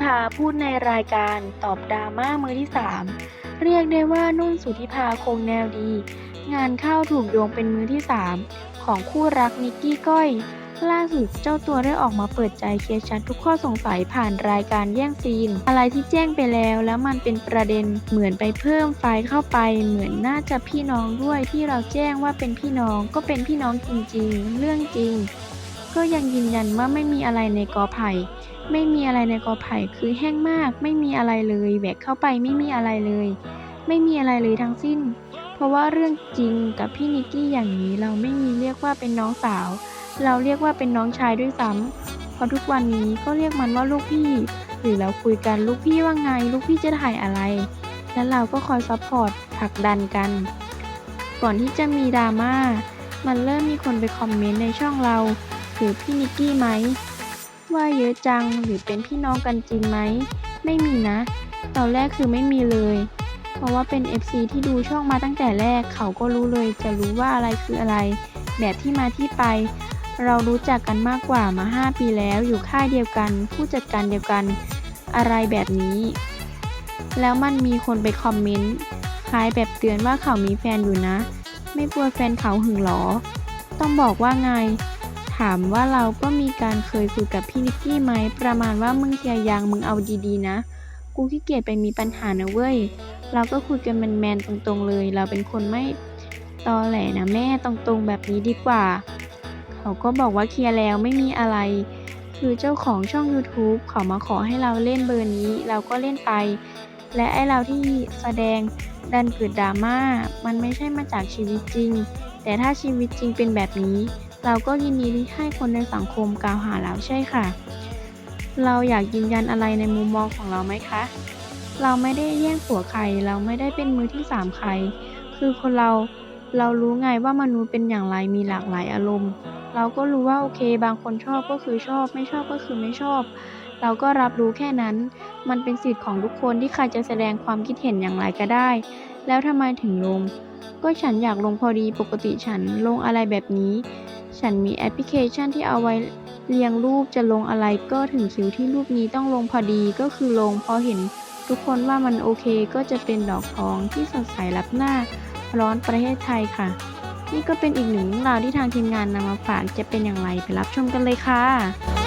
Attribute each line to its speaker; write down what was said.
Speaker 1: ภาพูดในรายการตอบดราม่ามือที่ 3 เรียกได้ว่านุ่นสุธิภาคงแนวดี งานเข้าถูกโยงเป็นมือที่ 3 ของคู่รักนิกกี้ก้อย ล่าสุดเจ้าตัวได้ออกมาเปิดใจเคลียร์ชัดทุกข้อสงสัยผ่านรายการแย่งซีน อะไรที่แจ้งไปแล้วแล้วมันเป็นประเด็นเหมือนไปเพิ่มไฟล์เข้าไปเหมือนน่าจะพี่น้องด้วยที่เราแจ้งว่าเป็นพี่น้องก็เป็นพี่น้องจริงๆ เรื่องจริง ก็ยังยืนยันว่าไม่มีอะไรในกอไผ่ ไม่มีอะไรในกอไผ่คือแห้งมาก ไม่มีอะไรเลยแหวกเข้าไปไม่มีอะไรเลย ไม่มีอะไรเลยทั้งสิ้น เพราะว่าเรื่องจริงกับพี่นิกกี้อย่างนี้เราไม่มีเรียกว่าเป็นน้องสาว เราเรียกว่าเป็นน้องชายด้วยซ้ำเพราะทุกวันนี้ก็เรียกมันว่าลูกพี่ หรือเราคุยกันลูกพี่ว่าไง ลูกพี่จะถ่ายอะไร แล้วเราก็คอยซัพพอร์ตผลักดันกัน ก่อนที่จะมีดราม่ามันเริ่มมีคนไปคอมเมนต์ในช่องเรา หรือพี่นิกกี้ไหม ว่าเยอะจังหรือเป็นพี่น้องกันจริงไหม ไม่มีนะ ตอนแรกคือไม่มีเลย เพราะว่าเป็น FC ที่ดูช่องมาตั้งแต่แรกเขาก็รู้เลย จะรู้ว่าอะไรคืออะไร แบบที่มาที่ไป เรารู้จักกันมากกว่ามา 5 ปีแล้วอยู่ค่ายเดียวกัน ผู้จัดการเดียวกัน อะไรแบบนี้ แล้วมันมีคนไปคอมเมนต์คล้ายแบบเตือนว่าเขามีแฟนอยู่นะ ไม่กลัวแฟนเขาหึงหรอ ต้องบอกว่าไง ถามว่าเราก็มีการเคยคุยกับพี่นิกกี้ไหมประมาณว่ามึงเคลียร์ยังมึงเอาดีๆนะ กูขี้เกียจไปมีปัญหานะเว้ย เราก็คุยกันแมนๆตรงๆเลย เราเป็นคนไม่ตอแหลนะแม่ตรงๆแบบนี้ดีกว่า เขาก็บอกว่าเคลียร์แล้วไม่มีอะไร คือเจ้าของช่อง YouTube เขามาขอให้เราเล่นเบอร์นี้ เราก็เล่นไป และไอเราที่แสดงดันเกิดดราม่ามันไม่ใช่มาจากชีวิตจริง แต่ถ้าชีวิตจริงเป็นแบบนี้ เราก็ยินดีที่ให้คนในสังคมกล่าวหาเราใช่ค่ะ เราอยากยืนยันอะไรในมุมมองของเราไหมคะ เราไม่ได้แย่งผัวใคร เราไม่ได้เป็นมือที่สามใคร คือคนเรา เรารู้ไงว่ามนุษย์เป็นอย่างไร มีหลากหลายอารมณ์ เราก็รู้ว่าโอเค บางคนชอบก็คือชอบ ไม่ชอบก็คือไม่ชอบ เราก็รับรู้แค่นั้น มันเป็นสิทธิ์ของทุกคนที่ใครจะแสดงความคิดเห็นอย่างไรก็ได้ แล้วทำไมถึงลง ก็ฉันอยากลงพอดี ปกติฉันลงอะไรแบบนี้ ฉันมีแอปพลิเคชันที่เอาไว้เรียงรูปจะลงอะไรก็ถึงคิวที่รูปนี้ต้องลงพอดีก็คือลงพอเห็นทุกคนว่ามันโอเคก็จะเป็นดอกทองที่สดใสรับหน้าร้อนประเทศไทยค่ะ นี่ก็เป็นอีกหนึ่งเรื่องราวที่ทางทีมงานนำมาฝากจะเป็นอย่างไรไปรับชมกันเลยค่ะ